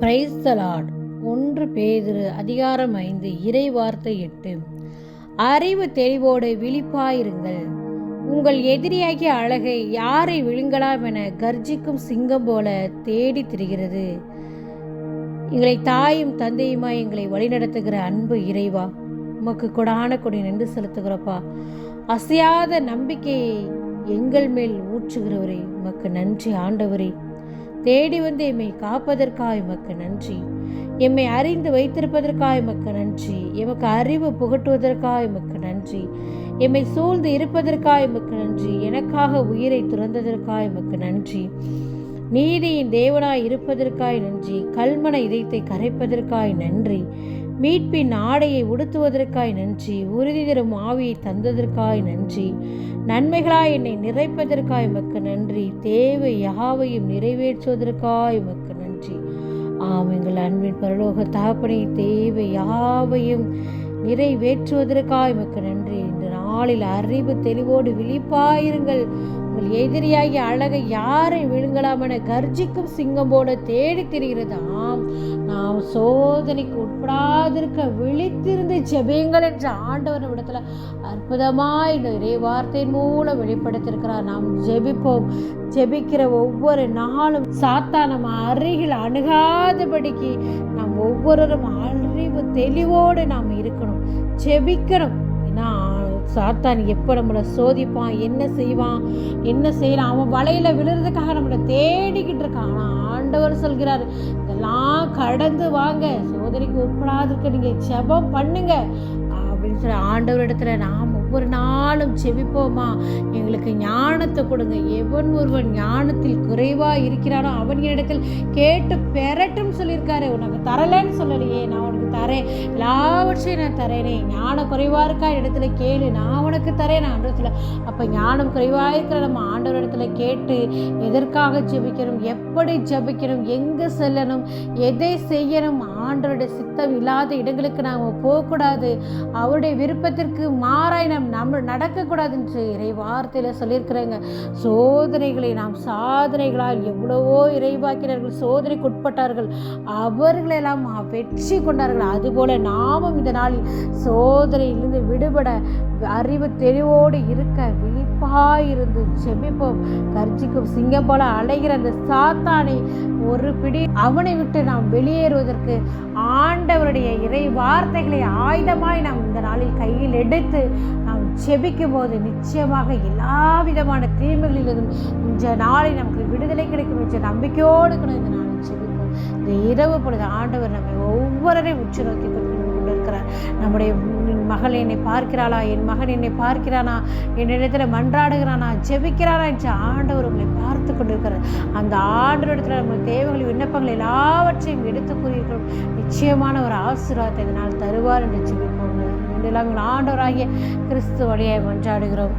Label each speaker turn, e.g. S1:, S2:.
S1: Praise the Lord ஒன்று பேதிரு அதிகாரம் ஐந்து இறை வார்த்தை எட்டு. அறிவு தெளிவோடு விழிப்பாயிருங்கள். உங்கள் எதிரியாகிய அழகை யாரை விழுங்கலாம் என கர்ஜிக்கும் சிங்கம் போல தேடித் திரிகிறது. எங்களை தாயும் தந்தையுமாய் எங்களை வழிநடத்துகிற அன்பு இறைவா உமக்கு கொடான கொடி நின்று செலுத்துகிறப்பா. அசையாத நம்பிக்கையை எங்கள் மேல் ஊற்றுகிறவரே உமக்கு நன்றி ஆண்டவரே. தேடி வந்து எம்மை காப்பதற்காக எமக்கு நன்றி. எம்மை அறிந்து வைத்திருப்பதற்காக எமக்கு நன்றி. எமக்கு அறிவு புகட்டுவதற்காக எமக்கு நன்றி. எம்மை சூழ்ந்து இருப்பதற்காக எமக்கு நன்றி. எனக்காக உயிரை துறந்ததற்காக எமக்கு நன்றி. நீதியின் தேவனாய் இருப்பதற்காய் நன்றி. கல்மன இதயத்தை கரைப்பதற்காய் நன்றி. மீட்பின் ஆடையை உடுத்துவதற்காய் நன்றி. உறுதி தரும் ஆவியை தந்ததற்காய் நன்றி. நன்மைகளாய் என்னை நிறைப்பதற்காய் உமக்கு நன்றி. தேவை யாவையும் நிறைவேற்றுவதற்காய் உமக்கு நன்றி. ஆம் எங்கள் அன்பின் பரலோக தகப்பனை தேவை யாவையும் நிறைவேற்றுவதற்காய் உமக்கு நன்றி. நாளில் அறிவு தெளிவோடு விழிப்பாயிருங்கள். உங்கள் எதிரியாகிய அழகை யாரை விழுங்கலாம் என கர்ஜிக்கும் சிங்கம் போல தேடி திரிகிறது. ஆம் நாம் சோதனைக்கு உட்படாதிருக்க விழித்திருந்து ஜெபியுங்கள் என்ற ஆண்டவர் இடத்துல அற்புதமாய் இந்த வார்த்தையின் மூலம் வெளிப்படுத்தியிருக்கிறார். நாம் ஜெபிப்போம். ஜெபிக்கிற ஒவ்வொரு நாளும் சாத்தா நம்ம அருகில் அணுகாதபடிக்கு நாம் ஒவ்வொருவரும் அறிவு தெளிவோடு நாம் இருக்கணும். ஜெபிக்கணும். ஏன்னா சாத்தான் எப்போ நம்மளை சோதிப்பான் என்ன செய்வான் என்ன செய்யலாம் அவன் வலையில விழுறதுக்காக நம்மளை தேடிக்கிட்டு இருக்கான். ஆனால் ஆண்டவர் சொல்கிறார் இதெல்லாம் கடந்து வாங்க. சோதனைக்கு உட்படாதிருக்க நீங்கள் ஜெபம் பண்ணுங்க. அப்படின்னு சொல்லி ஆண்டவர் இடத்துல நாம் ஒவ்வொரு நாளும் செவிப்போமா எங்களுக்கு ஞானத்தை கொடுங்க. எவன் ஒருவன் ஞானத்தில் குறைவாக இருக்கிறானோ அவன் இடத்தில் கேட்டு பெறட்டும் சொல்லியிருக்காரு. உனக்கு தரலன்னு சொல்லலையே நான் உனக்கு தரேன். எல்லாவற்றையும் நான் தரேனே. ஞானம் குறைவாக இருக்கா? இடத்துல கேளு. நான் உனக்கு தரேன். நான் இடத்துல அப்போ ஞானம் குறைவாக இருக்கிற நம்ம ஆண்டவர் இடத்துல கேட்டு எதற்காக ஜெபிக்கணும்? எப்படி ஜெபிக்கணும்? எங்கே செல்லணும்? எதை செய்யணும்? ஆண்டவருடைய சித்தம் இல்லாத இடங்களுக்கு நாம் போகக்கூடாது. அவருடைய விருப்பத்திற்கு மாறாய் நம்ம நம்ம நடக்கக்கூடாது என்று இறை வார்த்தையில் சொல்லியிருக்கிறாங்க. சோதனைகளை நாம் சாதனைகளால் எவ்வளவோ இறைவாக்கினார்கள் சோதனைக்கு உட்பட்டார்கள் அவர்களெல்லாம் வெற்றி கொண்டார்கள். அதுபோல நாமும் இந்த நாளில் சோதனையிலிருந்து விடுபட அறிவு தெளிவோடு இருக்க விழிப்பாயிருந்து செபிப்போம். கர்ஜிக்கும் சிங்கம் போல அலைகிற அந்த சாத்தானை ஒரு பிடி அவனை விட்டு நாம் வெளியேறுவதற்கு ஆண்டவருடைய இறை வார்த்தைகளை ஆயுதமாய் நாம் இந்த நாளில் கையில் எடுத்து நாம் செபிக்கும் போது நிச்சயமாக எல்லா விதமான தீமைகளிலிருந்தும் இந்த நாளை நமக்கு விடுதலை கிடைக்கும் என்ற நம்பிக்கையோடு கூட இந்த நாளில் செபிப்போம். இந்த இரவு பொழுது ஆண்டவர் நம்மை ஒவ்வொருவரையும் உற்று நோக்கி கொண்டிருக்கிறார் நம்முடைய மகள் என்னை பார்க்கிறாளா? என் மகன் என்னை பார்க்கிறானா? என்னிடத்தில் மன்றாடுகிறானா? ஜெபிக்கிறானா? என்று ஆண்டவர் உங்களை பார்த்து கொண்டிருக்கிறார். அந்த ஆண்டவரிடத்தில் நம்ம தேவைகள் விண்ணப்பங்கள் எல்லாவற்றையும் எடுத்து கூறியிருக்கிறோம். நிச்சயமான ஒரு ஆசீர்வாதத்தை இதனால் தருவார் என்று ஜெபிப்போம். ஆண்டவராகிய கிறிஸ்து வழியை மன்றாடுகிறோம்.